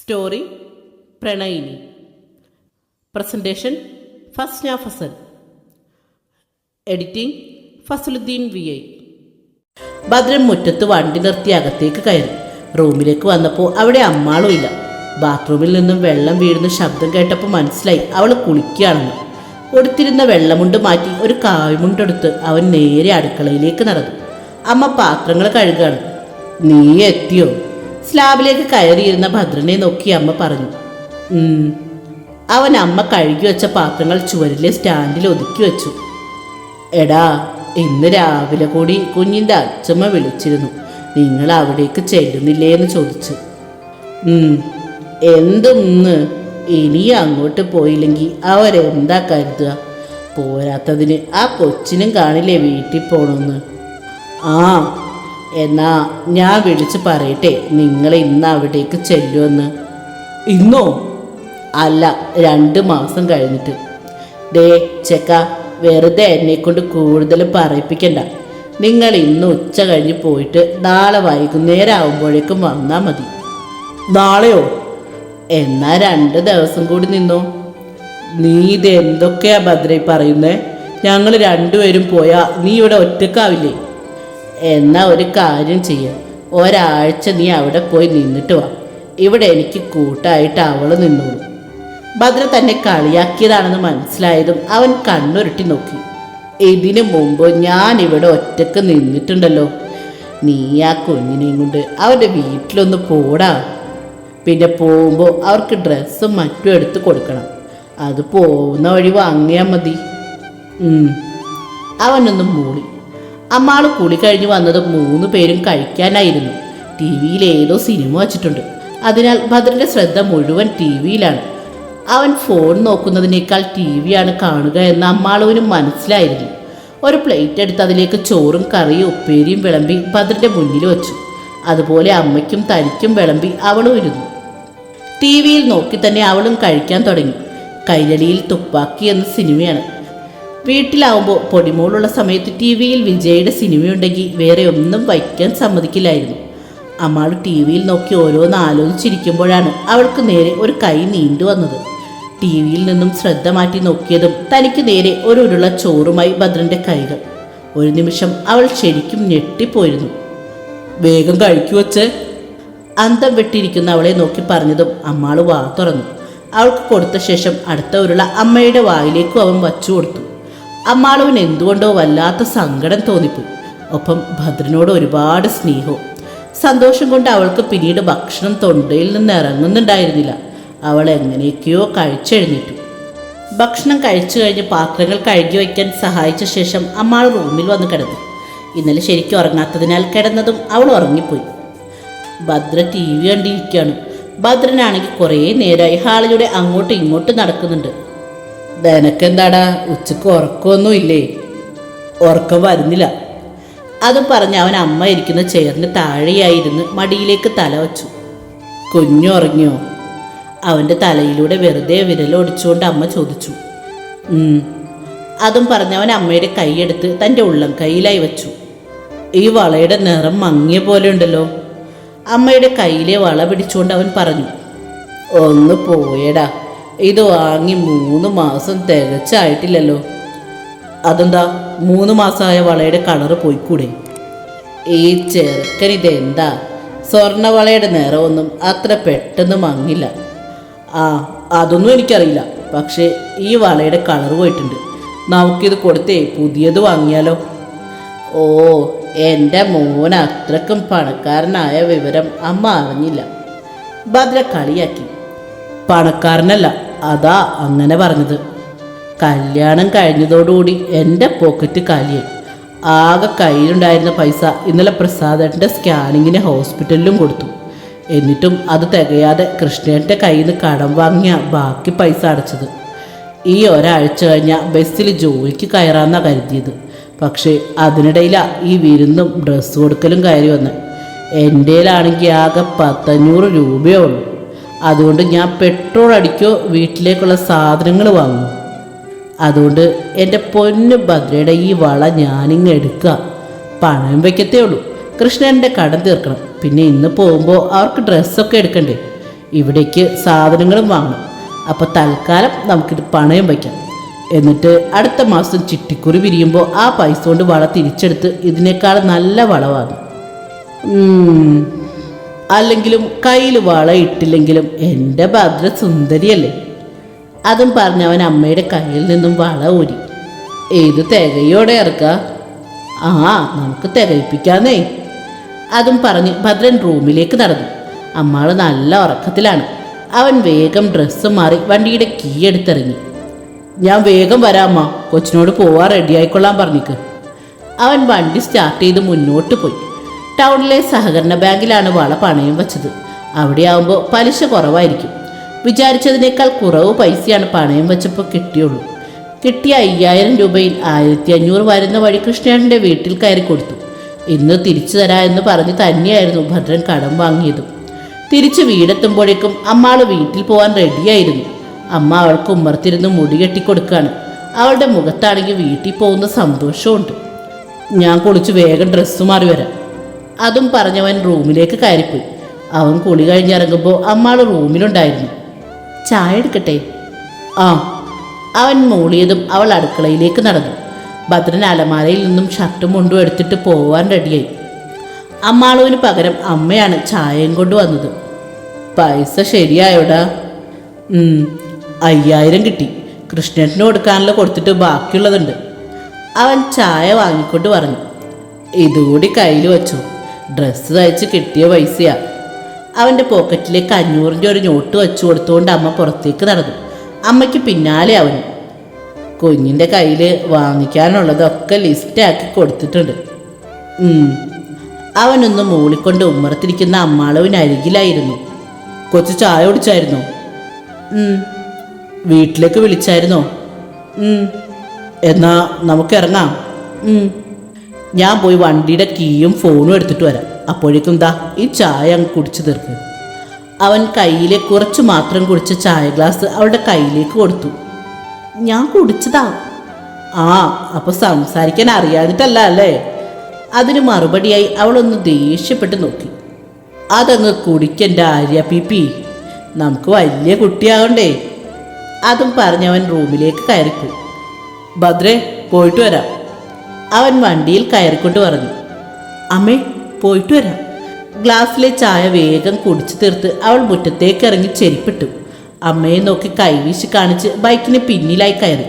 Story പ്രണയിനി. Presentation Fasna Fasal editing Fasaluddeen V I. Bhadran മുറ്റത്ത് വണ്ടി നിർത്തി അകത്തേക്ക് കയറി. റൂമിലേക്ക് വന്നപ്പോൾ അവിടെ അമ്മാളും ഇല്ല. ബാത്റൂമിൽ നിന്നും വെള്ളം വീഴുന്ന ശബ്ദം കേട്ടപ്പോൾ മനസ്സിലായി അവൾ കുളിക്കുകയാണെന്ന്. കൊടുത്തിരുന്ന വെള്ളമുണ്ട് മാറ്റി ഒരു കായ്മുണ്ടെടുത്ത് അവൻ നേരെ അടുക്കളയിലേക്ക് നടന്നു. അമ്മ പാത്രങ്ങൾ കഴുകാണ്. നീ എത്തിയോ? സ്ലാബിലേക്ക് കയറിയിരുന്ന ഭദ്രനെ നോക്കി അമ്മ പറഞ്ഞു. അവൻ അമ്മ കഴുകി വെച്ച പാത്രങ്ങൾ ചുവരിലെ സ്റ്റാൻഡിൽ ഒതുക്കി വെച്ചു എടാ ഇന്ന് രാവിലെ കൂടി കുഞ്ഞിന്റെ അച്ഛമ്മ വിളിച്ചിരുന്നു നിങ്ങൾ അവിടേക്ക് ചെല്ലുന്നില്ലേ എന്ന് ചോദിച്ചു "ഉം. എന്തൊന്ന് ഇനി അങ്ങോട്ട് പോയില്ലെങ്കിൽ അവരെന്താ കരുതുക പോരാത്തതിന് ആ കൊച്ചിനും കാണില്ലേ വീട്ടിൽ പോണമെന്ന് ആ എന്നാ ഞാൻ വിളിച്ച് പറയട്ടെ. നിങ്ങൾ ഇന്ന് അവിടേക്ക് ചെല്ലുമെന്ന് ഇന്നോ? അല്ല രണ്ട് മാസം കഴിഞ്ഞിട്ട്. ഡേ ചെക്ക വെറുതെ എന്നെ കൊണ്ട് കൂടുതൽ പറയിപ്പിക്കണ്ട. നിങ്ങൾ ഇന്ന് ഉച്ച കഴിഞ്ഞ് പോയിട്ട് നാളെ വൈകുന്നേരം ആകുമ്പോഴേക്കും വന്നാൽ മതി. നാളെയോ? എന്നാ രണ്ട് ദിവസം കൂടി നിന്നോ. നീ ഇത് എന്തൊക്കെയാ ഭദ്രൈ പറയുന്നേ? ഞങ്ങൾ രണ്ടുപേരും പോയാ നീ ഇവിടെ ഒറ്റക്കാവില്ലേ? എന്നാ ഒരു കാര്യം ചെയ്യാം. ഒരാഴ്ച നീ അവിടെ പോയി നിന്നിട്ട് വാ. ഇവിടെ എനിക്ക് കൂട്ടായിട്ട് അവൾ നിന്നോളൂ. ഭദ്ര തന്നെ കളിയാക്കിയതാണെന്ന് മനസ്സിലായതും അവൻ കണ്ണുരുട്ടി നോക്കി. ഇതിനു മുമ്പ് ഞാൻ ഇവിടെ ഒറ്റയ്ക്ക് നിന്നിട്ടുണ്ടല്ലോ. നീ ആ കുഞ്ഞിനെയും കൊണ്ട് അവരുടെ വീട്ടിലൊന്ന് പോടാ. പിന്നെ പോകുമ്പോൾ അവർക്ക് ഡ്രസ്സും മറ്റും എടുത്ത് കൊടുക്കണം. അത് പോകുന്ന വഴി വാങ്ങിയാൽ മതി. അവനൊന്ന് മൂളി. അമ്മാൾ കുളി കഴിഞ്ഞ് വന്നത് മൂന്ന് പേരും കഴിക്കാനായിരുന്നു. ടി വിയിൽ ഏതോ സിനിമ വച്ചിട്ടുണ്ട്. അതിനാൽ ഭദ്രന്റെ ശ്രദ്ധ മുഴുവൻ ടി വിയിലാണ്. അവൻ ഫോൺ നോക്കുന്നതിനേക്കാൾ ടി വിയാണ് കാണുക എന്ന് അമ്മാളുവിന് മനസ്സിലായിരുന്നു. ഒരു പ്ലേറ്റ് എടുത്ത് അതിലേക്ക് ചോറും കറിയും ഉപ്പേരിയും വിളമ്പി ഭദ്രന്റെ മുന്നിൽ വെച്ചു. അതുപോലെ അമ്മയ്ക്കും തനിക്കും വിളമ്പി അവളും ഇരുന്നു. ടി വിയിൽ നോക്കി തന്നെ അവളും കഴിക്കാൻ തുടങ്ങി. കൈരളിയിൽ തുപ്പാക്കി എന്ന സിനിമയാണ്. വീട്ടിലാവുമ്പോൾ പൊടിമോളുള്ള സമയത്ത് ടി വിയിൽ വിജയുടെ സിനിമയുണ്ടെങ്കിൽ വേറെ ഒന്നും വയ്ക്കാൻ സമ്മതിക്കില്ലായിരുന്നു. അമ്മാൾ ടി വിയിൽ നോക്കി ഓരോന്ന് ആലോചിച്ചിരിക്കുമ്പോഴാണ് അവൾക്ക് നേരെ ഒരു കൈ നീണ്ടു വന്നത്. ടി വിയിൽ നിന്നും ശ്രദ്ധ മാറ്റി നോക്കിയതും തനിക്ക് നേരെ ഒരു ഉരുള ചോറുമായി ഭദ്രന്റെ കൈകൾ. ഒരു നിമിഷം അവൾ ശരിക്കും ഞെട്ടിപ്പോയിരുന്നു. വേഗം കഴിക്കു വച്ച് അന്തം വിട്ടിരിക്കുന്ന അവളെ നോക്കി പറഞ്ഞതും അമ്മാൾ വാ തുറന്നു. അവൾക്ക് കൊടുത്ത ശേഷം അടുത്ത ഉരുള അമ്മയുടെ വായിലേക്കും അവൻ വച്ചു കൊടുത്തു. അമ്മാളുവിന് എന്തുകൊണ്ടോ വല്ലാത്ത സങ്കടം തോന്നിപ്പോയി ഒപ്പം ഭദ്രനോട് ഒരുപാട് സ്നേഹവും. സന്തോഷം കൊണ്ട് അവൾക്ക് പിന്നീട് ഭക്ഷണം തൊണ്ടയിൽ നിന്ന് ഇറങ്ങുന്നുണ്ടായിരുന്നില്ല. അവൾ എങ്ങനെയൊക്കെയോ കഴിച്ചെഴുന്നേറ്റു. ഭക്ഷണം കഴിച്ചു കഴിഞ്ഞ് പാത്രങ്ങൾ കഴുകി വയ്ക്കാൻ സഹായിച്ച ശേഷം അമ്മാൾ റൂമിൽ വന്ന് കിടന്നു. ഇന്നലെ ശരിക്കും ഉറങ്ങാത്തതിനാൽ കിടന്നതും അവൾ ഉറങ്ങിപ്പോയി. ഭദ്ര ടി വി കണ്ടിരിക്കുകയാണ്. ഭദ്രനാണെങ്കിൽ കുറേ നേരമായി ഹാളിലൂടെ അങ്ങോട്ടും ഇങ്ങോട്ടും നടക്കുന്നുണ്ട്. നിനക്കെന്താടാ? ഉച്ചയ്ക്ക് ഉറക്കമൊന്നും ഇല്ലേ ഉറക്കം വരുന്നില്ല. അതും പറഞ്ഞ് അവൻ അമ്മ ഇരിക്കുന്ന ചെയറിന് താഴെയായിരുന്ന് മടിയിലേക്ക് തല വച്ചു. കുഞ്ഞു ഉറങ്ങിയോ? അവന്റെ തലയിലൂടെ വെറുതെ വിരലൊടിച്ചുകൊണ്ട് അമ്മ ചോദിച്ചു. അതും പറഞ്ഞ് അവൻ അമ്മയുടെ കൈയെടുത്ത് തന്റെ ഉള്ളം കൈയിലായി വച്ചു. ഈ വളയുടെ നിറം മങ്ങിയ പോലെ ഉണ്ടല്ലോ. അമ്മയുടെ കയ്യിലെ വള പിടിച്ചുകൊണ്ട് അവൻ പറഞ്ഞു ഒന്ന് പോയടാ. ഇത് വാങ്ങി മൂന്ന് മാസം തികച്ചായിട്ടില്ലല്ലോ. അതെന്താ? മൂന്ന് മാസമായ വളയുടെ കളറ് പോയിക്കൂടെ? ഈ ചെറുക്കൻ ഇതെന്താ? സ്വർണവളയുടെ നിറമൊന്നും അത്ര പെട്ടെന്ന് മങ്ങില്ല. ആ അതൊന്നും എനിക്കറിയില്ല. പക്ഷേ ഈ വളയുടെ കളർ പോയിട്ടുണ്ട്. നമുക്കിത് കൊടുത്തേ പുതിയത് വാങ്ങിയാലോ? ഓ എന്റെ മോൻ അത്രക്കും പണക്കാരനായ വിവരം അമ്മ അറിഞ്ഞില്ല. ഭദ്ര കളിയാക്കി പണക്കാരനല്ല അതാ അങ്ങനെ പറഞ്ഞത്. കല്യാണം കഴിഞ്ഞതോടുകൂടി എന്റെ പോക്കറ്റ് കാലിയായി ആകെ കയ്യിലുണ്ടായിരുന്ന പൈസ ഇന്നലെ പ്രസാദേട്ടന്റെ സ്കാനിങ്ങിന് ഹോസ്പിറ്റലിലും കൊടുത്തു. എന്നിട്ടും അത് തികയാതെ കൃഷ്ണേട്ടന്റെ കയ്യിൽ നിന്ന് കടം വാങ്ങിയ ബാക്കി പൈസ അടച്ചത്. ഈ ഒരാഴ്ച കഴിഞ്ഞാൽ ബസ്സിൽ ജോലിക്ക് കയറാമെന്നാണ് കരുതിയത്. പക്ഷേ അതിനിടയിലാണ് ഈ വിരുന്നും ഡ്രസ്സ് കൊടുക്കലും കയറി വന്നത് എന്റേലാണെങ്കിൽ ആകെ പത്തഞ്ഞൂറ് രൂപയേ ഉള്ളൂ. അതുകൊണ്ട് ഞാൻ പെട്രോൾ അടിക്കോ വീട്ടിലേക്കുള്ള സാധനങ്ങൾ വാങ്ങും. അതുകൊണ്ട് എന്റെ പൊന്ന് ഭദ്രയുടെ ഈ വള ഞാനിങ്ങ് എടുക്കുക പണയം വയ്ക്കത്തേ ഉള്ളൂ. കൃഷ്ണന്റെ കടം തീർക്കണം. പിന്നെ ഇന്ന് പോകുമ്പോൾ അവർക്ക് ഡ്രസ്സൊക്കെ എടുക്കണ്ടേ? ഇവിടേക്ക് സാധനങ്ങളും വാങ്ങണം. അപ്പോൾ തൽക്കാലം നമുക്കിത് പണയം വയ്ക്കാം. എന്നിട്ട് അടുത്ത മാസം ചിട്ടിക്കുറി പിരിയുമ്പോൾ ആ പൈസ കൊണ്ട് വള തിരിച്ചെടുത്ത് ഇതിനേക്കാൾ നല്ല വളവാകും. അല്ലെങ്കിലും കയ്യിൽ വള ഇട്ടില്ലെങ്കിലും എന്റെ ഭദ്ര സുന്ദരിയല്ലേ? അതും പറഞ്ഞ് അവൻ അമ്മയുടെ കയ്യിൽ നിന്നും വള ഊരി. ഏത് തികയോടെ ഇറക്ക? ആ നമുക്ക് തികയിപ്പിക്കാന്നേ. അതും പറഞ്ഞ് ഭദ്രൻ റൂമിലേക്ക് നടന്നു. അമ്മാൾ നല്ല ഉറക്കത്തിലാണ്. അവൻ വേഗം ഡ്രസ്സ് മാറി വണ്ടിയുടെ കീ എടുത്തിറങ്ങി. ഞാൻ വേഗം വരാമ്മ കൊച്ചിനോട് പോവാൻ റെഡിയായിക്കൊള്ളാൻ പറഞ്ഞിക്ക്. അവൻ വണ്ടി സ്റ്റാർട്ട് ചെയ്ത് മുന്നോട്ട് പോയി. ടൗണിലെ സഹകരണ ബാങ്കിലാണ് വള പണയം വെച്ചത്. അവിടെയാവുമ്പോൾ പലിശ കുറവായിരിക്കും. വിചാരിച്ചതിനേക്കാൾ കുറവ് പൈസയാണ് പണയം വെച്ചപ്പോൾ കിട്ടിയുള്ളൂ. കിട്ടിയ അയ്യായിരം രൂപയിൽ ആയിരത്തി അഞ്ഞൂറ് വരുന്ന വഴി കൃഷ്ണേട്ടന്റെ വീട്ടിൽ കയറി കൊടുത്തു. ഇന്ന് തിരിച്ചു തരാ എന്ന് പറഞ്ഞ് തന്നെയായിരുന്നു ഭദ്രൻ കടം വാങ്ങിയതും. തിരിച്ച് വീടെത്തുമ്പോഴേക്കും അമ്മാൾ വീട്ടിൽ പോകാൻ റെഡിയായിരുന്നു. അമ്മ അവൾക്ക് ഉമ്മർത്തിരുന്ന് മുടി കെട്ടിക്കൊടുക്കുകയാണ് അവളുടെ മുഖത്താണെങ്കിൽ വീട്ടിൽ പോകുന്ന സന്തോഷമുണ്ട്. ഞാൻ കുളിച്ച് വേഗം ഡ്രസ്സ് മാറി വരാം. അതും പറഞ്ഞവൻ റൂമിലേക്ക് കയറിപ്പോയി. അവൻ കുളി കഴിഞ്ഞിറങ്ങുമ്പോൾ അമ്മാൾ റൂമിലുണ്ടായിരുന്നു. ചായ എടുക്കട്ടെ? ആ. അവൻ മൂളിയതും അവൾ അടുക്കളയിലേക്ക് നടന്നു. ഭദ്രൻ അലമാരയിൽ നിന്നും ഷർട്ടും മുണ്ടും എടുത്തിട്ട് പോവാൻ റെഡിയായി. അമ്മാളുവിന് പകരം അമ്മയാണ് ചായയും കൊണ്ടു വന്നത്. പൈസ ശരിയായോടാ? അയ്യായിരം കിട്ടി. കൃഷ്ണേട്ടന് കൊടുക്കാനുള്ള കൊടുത്തിട്ട് ബാക്കിയുള്ളതുണ്ട്. അവൻ ചായ വാങ്ങിക്കൊണ്ട് പറഞ്ഞു. ഇതുകൂടി കയ്യിൽ വെച്ചു. ഡ്രസ്സ് തയ്ച്ച് കിട്ടിയ പൈസയാ. അവന്റെ പോക്കറ്റിലേക്ക് അഞ്ഞൂറിന്റെ ഒരു നോട്ട് വെച്ചു കൊടുത്തുകൊണ്ട് അമ്മ പുറത്തേക്ക് നടന്നു. അമ്മയ്ക്ക് പിന്നാലെ അവൻ കുഞ്ഞിന്റെ കയ്യിൽ വാങ്ങിക്കാനുള്ളതൊക്കെ ലിസ്റ്റാക്കി കൊടുത്തിട്ടുണ്ട്. അവനൊന്ന് മൂളിക്കൊണ്ട് ഉമ്മറത്തിരിക്കുന്ന അമ്മാളവിനരികിലായിരുന്നു കൊച്ചു ചായ കുടിച്ചായിരുന്നോ? വീട്ടിലേക്ക് വിളിച്ചായിരുന്നോ. എന്നാ നമുക്ക് ഇറങ്ങാം. ഉം. ഞാൻ പോയി വണ്ടിയുടെ കീയും ഫോണും എടുത്തിട്ട് വരാം. അപ്പോഴേക്കും ദാ ഈ ചായ കുടിച്ചു തീർക്ക്. അവൻ കയ്യിലെ കുറച്ച് മാത്രം കുടിച്ച ചായ ഗ്ലാസ് അവളുടെ കയ്യിലേക്ക് കൊടുത്തു. ഞാൻ കുടിച്ചതാ. ആ അപ്പൊ സംസാരിക്കാൻ അറിയാതിട്ടല്ല അല്ലേ? അതിന് മറുപടിയായി അവളൊന്ന് ദേഷ്യപ്പെട്ട് നോക്കി. അതങ്ങ് കുടിക്കണ്ട ആര്യ പി പി. നമുക്ക് വലിയ കുട്ടിയാകണ്ടേ അതും പറഞ്ഞവൻ റൂമിലേക്ക് കയറിപ്പോയി. ഭദ്രേ പോയിട്ട് വരാം. അവൻ വണ്ടിയിൽ കയറിക്കൊണ്ട് പറഞ്ഞു അമ്മേ പോയിട്ട് വരാം. ഗ്ലാസ്സിലെ ചായ വേഗം കുടിച്ചു തീർത്ത് അവൾ മുറ്റത്തേക്ക് ഇറങ്ങി ചെരിപ്പിട്ടു. അമ്മയെ നോക്കി കൈവീശി കാണിച്ച് ബൈക്കിന് പിന്നിലായി കയറി.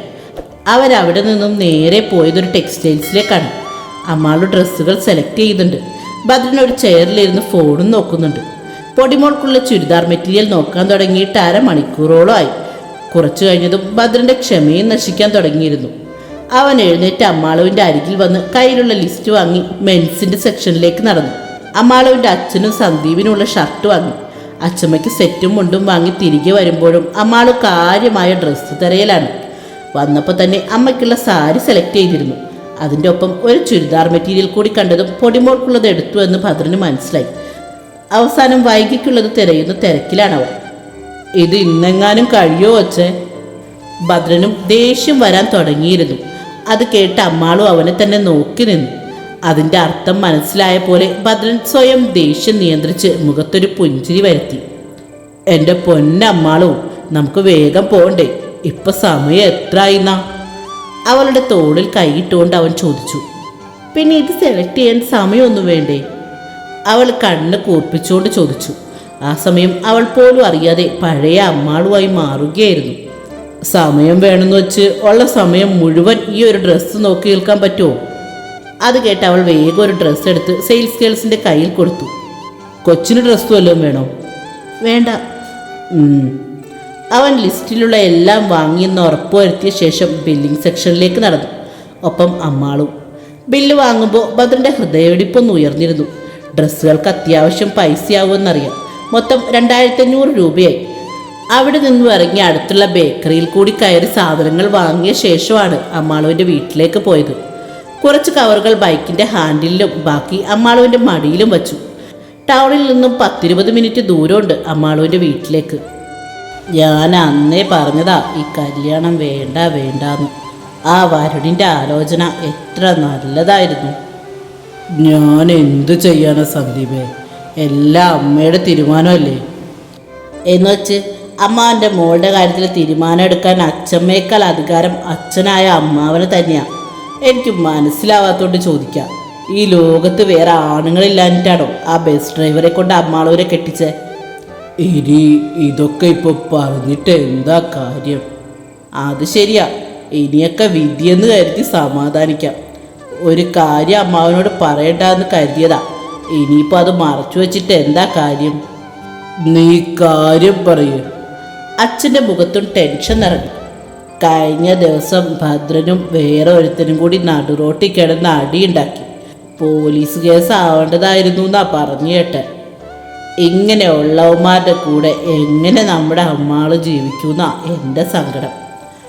അവരവിടെ നിന്നും നേരെ പോയതൊരു ടെക്സ്റ്റൈൽസിലേക്കാണ് അമ്മാളുടെ ഡ്രസ്സുകൾ സെലക്ട് ചെയ്യുന്നുണ്ട്. ഭദ്രൻ ഒരു ചെയറിലിരുന്ന് ഫോണും നോക്കുന്നുണ്ട്. പൊടിമോൾക്കുള്ള ചുരിദാർ മെറ്റീരിയൽ നോക്കാൻ തുടങ്ങിയിട്ട് അരമണിക്കൂറോളം ആയി കുറച്ചു കഴിഞ്ഞതും ഭദ്രന്റെ ക്ഷമയും നശിക്കാൻ തുടങ്ങിയിരുന്നു. അവൻ എഴുന്നേറ്റ് അമ്മാളവിന്റെ അരികിൽ വന്ന് കയ്യിലുള്ള ലിസ്റ്റ് വാങ്ങി മെൻസിന്റെ സെക്ഷനിലേക്ക് നടന്നു. അമ്മാളവിന്റെ അച്ഛനും സന്ദീപിനുള്ള ഷർട്ട് വാങ്ങി. അച്ഛമ്മയ്ക്ക് സെറ്റും മുണ്ടും വാങ്ങി തിരികെ വരുമ്പോഴും അമ്മാൾ കാര്യമായ ഡ്രസ്സ് തിരയലാണ്. വന്നപ്പോൾ തന്നെ അമ്മയ്ക്കുള്ള സാരി സെലക്ട് ചെയ്തിരുന്നു. അതിന്റെ ഒപ്പം ഒരു ചുരിദാർ മെറ്റീരിയൽ കൂടി കണ്ടതും പൊടിമോൾക്കുള്ളത് എടുത്തു എന്ന് ഭദ്രന് മനസ്സിലായി. അവസാനം വൈകിക്കുള്ളത് തിരയുന്ന തിരക്കിലാണവർ ഇത് ഇന്നെങ്ങാനും കഴിയോ വച്ചേ ഭദ്രനും ദേഷ്യം വരാൻ തുടങ്ങിയിരുന്നു. അത് കേട്ട അമ്മാളും അവനെ തന്നെ നോക്കി നിന്നു. അതിന്റെ അർത്ഥം മനസ്സിലായ പോലെ ഭദ്രൻ സ്വയം ദേഷ്യം നിയന്ത്രിച്ച് മുഖത്തൊരു പുഞ്ചിരി വരുത്തി. എന്റെ പൊന്നമ്മാളും നമുക്ക് വേഗം പോണ്ടേ. ഇപ്പം സമയം എത്ര ആയിന്നാ അവളുടെ തോളിൽ കൈയിട്ടുകൊണ്ട് അവൻ ചോദിച്ചു. പിന്നെ ഇത് സെലക്ട് ചെയ്യാൻ സമയമൊന്നും വേണ്ടേ? അവൾ കണ്ണ് കൂർപ്പിച്ചുകൊണ്ട് ചോദിച്ചു. ആ സമയം അവൾ പോലും അറിയാതെ പഴയ അമ്മാളുമായി മാറുകയായിരുന്നു. സമയം വേണമെന്ന് വെച്ച് ഉള്ള സമയം മുഴുവൻ ഈ ഒരു ഡ്രസ്സ് നോക്കി നിൽക്കാൻ പറ്റുമോ? അത് കേട്ട് അവൾ വേഗം ഒരു ഡ്രസ്സ് എടുത്ത് സെയിൽസ് ഗേൾസിന്റെ കയ്യിൽ കൊടുത്തു. കൊച്ചിന് ഡ്രസ്സ് വല്ലതും വേണോ? വേണ്ട. അവൻ ലിസ്റ്റിലുള്ള എല്ലാം വാങ്ങിയെന്ന് ഉറപ്പുവരുത്തിയ ശേഷം ബില്ലിംഗ് സെക്ഷനിലേക്ക് നടന്നു. ഒപ്പം അമ്മാളും. ബില്ല് വാങ്ങുമ്പോൾ ഭദ്രന്റെ ഹൃദയമിടിപ്പൊന്ന് ഉയർന്നിരുന്നു. ഡ്രസ്സുകൾക്ക് അത്യാവശ്യം പൈസയാവുമെന്നറിയാം. മൊത്തം രണ്ടായിരത്തി അഞ്ഞൂറ് രൂപയായി. അവിടെ നിന്നും ഇറങ്ങി അടുത്തുള്ള ബേക്കറിയിൽ കൂടി കയറി സാധനങ്ങൾ വാങ്ങിയ ശേഷമാണ് അമ്മാളുവിന്റെ വീട്ടിലേക്ക് പോയത്. കുറച്ച് കവറുകൾ ബൈക്കിന്റെ ഹാൻഡിലും ബാക്കി അമ്മാളുവിന്റെ മടിയിലും വച്ചു. ടൗണിൽ നിന്നും പത്തിരുപത് മിനിറ്റ് ദൂരമുണ്ട് അമ്മാളുവിന്റെ വീട്ടിലേക്ക്. ഞാൻ അന്നേ പറഞ്ഞതാ ഈ കല്യാണം വേണ്ട വേണ്ടാന്ന്. ആ വരുണിന്റെ ആലോചന എത്ര നല്ലതായിരുന്നു. ഞാൻ എന്തു ചെയ്യാനാ സന്ദീപേ? എല്ലാം അമ്മയുടെ തീരുമാനമല്ലേ? എന്ന് വെച്ച് അമ്മാവന്റെ മോളുടെ കാര്യത്തിൽ തീരുമാനം എടുക്കാൻ അച്ഛമ്മയേക്കാൾ അധികാരം അച്ഛനായ അമ്മാവന് തന്നെയാണ് എനിക്ക് മനസ്സിലാവാത്തോണ്ട് ചോദിക്കാം. ഈ ലോകത്ത് വേറെ ആണുങ്ങളില്ലാഞ്ഞിട്ടാണോ ആ ബസ് ഡ്രൈവറെ കൊണ്ട് അമ്മാളൂരെ കെട്ടിച്ചേ? ഇനി ഇതൊക്കെ ഇപ്പൊ പറഞ്ഞിട്ട് എന്താ കാര്യം? അത് ശരിയാ. ഇനിയൊക്കെ വിധിയെന്ന് കരുതി സമാധാനിക്കാം. ഒരു കാര്യം അമ്മാവനോട് പറയണ്ടെന്ന് കരുതിയതാ. ഇനിയിപ്പോൾ അത് മറച്ചു വെച്ചിട്ട് എന്താ കാര്യം? നീ കാര്യം പറയൂ. അച്ഛന്റെ മുഖത്തും ടെൻഷൻ നിറഞ്ഞു. കഴിഞ്ഞ ദിവസം ഭദ്രനും വേറെ ഒരുത്തനും കൂടി നടുറോട്ടി കിടന്ന് അടിയുണ്ടാക്കി. പോലീസ് കേസ് ആവേണ്ടതായിരുന്നു എന്നാ പറഞ്ഞു കേട്ടെ. ഇങ്ങനെയുള്ളവന്മാരുടെ കൂടെ എങ്ങനെ നമ്മുടെ അമ്മാൾ ജീവിക്കുന്ന എന്റെ സങ്കടം.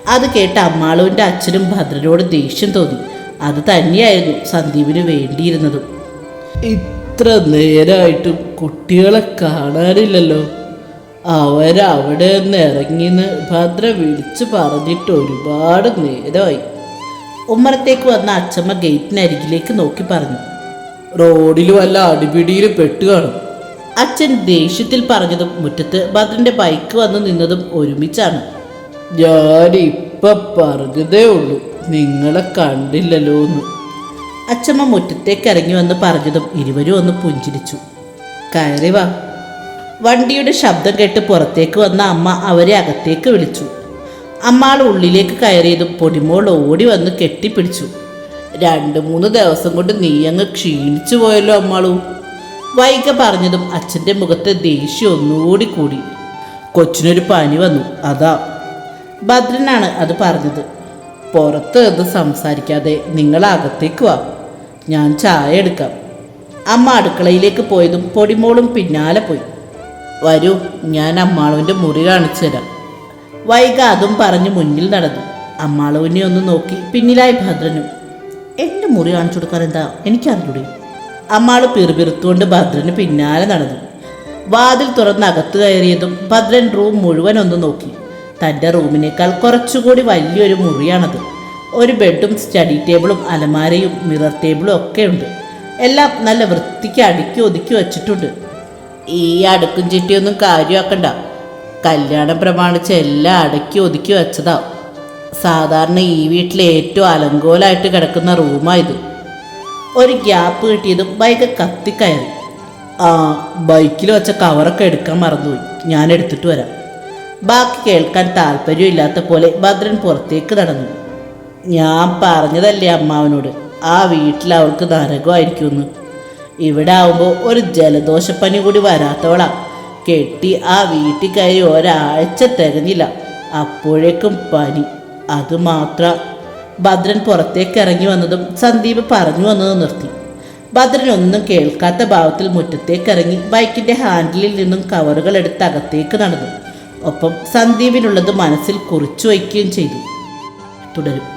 അത് കേട്ട് അമ്മാളുവിന്റെ അച്ഛനും ഭദ്രനോട് ദേഷ്യം തോന്നി. അത് തന്നെയായിരുന്നു സന്ദീപിന് വേണ്ടിയിരുന്നതും. ഇത്ര നേരമായിട്ടും കുട്ടികളെ കാണാനില്ലല്ലോ. അവരവിടെ നിന്ന് ഇറങ്ങിന്ന് ഭദ്ര വിളിച്ചു പറഞ്ഞിട്ട് ഒരുപാട് നേരമായി ഉമ്മറത്തേക്ക് വന്ന അച്ചമ്മ ഗേറ്റിനരികിലേക്ക് നോക്കി പറഞ്ഞു. റോഡിൽ വല്ല അടിപിടിയിൽ പെട്ടു കാണും. അച്ഛൻ ദേഷ്യത്തിൽ പറഞ്ഞതും മുറ്റത്ത് ഭദ്രന്റെ ബൈക്ക് വന്ന് നിന്നതും ഒരുമിച്ചാണ്. ഞാൻ ഇപ്പൊ പറഞ്ഞതേ ഉള്ളൂ. നിങ്ങളെ കണ്ടില്ലല്ലോ എന്ന് അച്ഛമ്മ മുറ്റത്തേക്ക് ഇറങ്ങി വന്ന് പറഞ്ഞതും ഇരുവരും ഒന്ന് പുഞ്ചിരിച്ചു. കയറി വാ. വണ്ടിയുടെ ശബ്ദം കേട്ട് പുറത്തേക്ക് വന്ന അമ്മ അവരെ അകത്തേക്ക് വിളിച്ചു. അമ്മാൾ ഉള്ളിലേക്ക് കയറിയതും പൊടിമോൾ ഓടി വന്ന് കെട്ടിപ്പിടിച്ചു. രണ്ട് മൂന്ന് ദിവസം കൊണ്ട് നീ അങ്ങ് ക്ഷീണിച്ചു പോയല്ലോ അമ്മാളു. വൈക പറഞ്ഞതും അച്ഛന്റെ മുഖത്തെ ദേഷ്യം ഒന്നുകൂടി കൂടി. കൊച്ചിനൊരു പനി വന്നു അതാ. ഭദ്രനാണ് അത് പറഞ്ഞത്. പുറത്ത് ഇത് സംസാരിക്കാതെ നിങ്ങൾ അകത്തേക്ക് വാ. ഞാൻ ചായ എടുക്കാം. അമ്മ അടുക്കളയിലേക്ക് പോയതും പൊടിമോളും പിന്നാലെ പോയി. വരൂ ഞാൻ അമ്മാളുവിന്റെ മുറി കാണിച്ചു തരാം. വൈക അതും പറഞ്ഞ് മുന്നിൽ നടന്നു. അമ്മാളുവിനെ ഒന്ന് നോക്കി പിന്നിലായി ഭദ്രനും. എന്റെ മുറി കാണിച്ചു കൊടുക്കാൻ എന്താ? എനിക്കറിഞ്ഞൂടി? അമ്മാൾ പിറുപിറുത്തുകൊണ്ട് ഭദ്രന് പിന്നാലെ നടന്നു. വാതിൽ തുറന്ന് അകത്ത് കയറിയതും ഭദ്രൻ റൂം മുഴുവൻ ഒന്ന് നോക്കി. തന്റെ റൂമിനേക്കാൾ കുറച്ചുകൂടി വലിയൊരു മുറിയാണത്. ഒരു ബെഡും സ്റ്റഡി ടേബിളും അലമാരയും മിറർ ടേബിളും ഒക്കെ ഉണ്ട്. എല്ലാം നല്ല വൃത്തിക്ക് അടുക്കി ഒതുക്കി വച്ചിട്ടുണ്ട്. ഈ അടുക്കും ചിട്ടിയൊന്നും കാര്യമാക്കണ്ട. കല്യാണം പ്രമാണിച്ച് എല്ലാം അടക്കി ഒതുക്കി വെച്ചതാ. സാധാരണ ഈ വീട്ടിലെ ഏറ്റവും അലങ്കോലായിട്ട് കിടക്കുന്ന റൂമായത് ഒരു ഗ്യാപ്പ് കിട്ടിയതും ബൈക്ക് കത്തിക്കയറി. ആ ബൈക്കിൽ വെച്ച കവറൊക്കെ എടുക്കാൻ മറന്നുപോയി. ഞാൻ എടുത്തിട്ട് വരാം. ബാക്കി കേൾക്കാൻ താല്പര്യമില്ലാത്ത പോലെ ഭദ്രൻ പുറത്തേക്ക് നടന്നു. ഞാൻ പറഞ്ഞതല്ലേ അമ്മാവനോട് ആ വീട്ടിൽ അവൾക്ക് നരകമായിരിക്കുമെന്ന്. ഇവിടെ ആവുമ്പോൾ ഒരു ജലദോഷപ്പനി കൂടി വരാത്തവളാ. കെട്ടി ആ വീട്ടിൽ കയറി ഒരാഴ്ച തികഞ്ഞില്ല. അപ്പോഴേക്കും പനി. അതുമാത്ര മാത്രം. ഭദ്രൻ പുറത്തേക്ക് ഇറങ്ങി വന്നതും സന്ദീപ് പറഞ്ഞു വന്നത് നിർത്തി. ഭദ്രൻ ഒന്നും കേൾക്കാത്ത ഭാവത്തിൽ മുറ്റത്തേക്ക് ഇറങ്ങി ബൈക്കിന്റെ ഹാൻഡിലിൽ നിന്നും കവറുകൾ എടുത്ത് അകത്തേക്ക് നടന്നു. ഒപ്പം സന്ദീപിനുള്ളത് മനസ്സിൽ കുറിച്ചു വയ്ക്കുകയും ചെയ്തു. തുടരും.